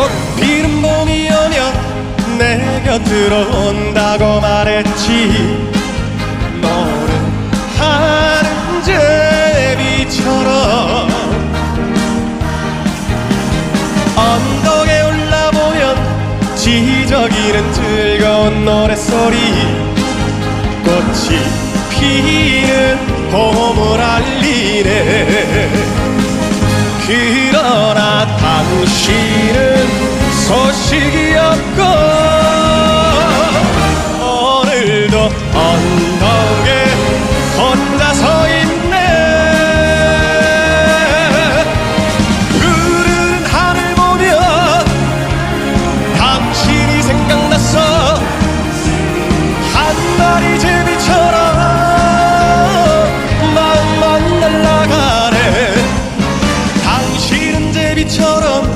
꽃 피는 봄이 오면 내 곁으로 온다고 말했지. 너는 하는 제비처럼 언덕에 올라보면 지저귀는 즐거운 노랫소리. 꽃이 피는 봄을 알리네. 그러나 당신은 소식이 없고 오늘도 언덕에 혼자 서 있네. 푸른 하늘 보며 당신이 생각났어. 한 마리 제비처럼 마음만 날아가네. 당신은 제비처럼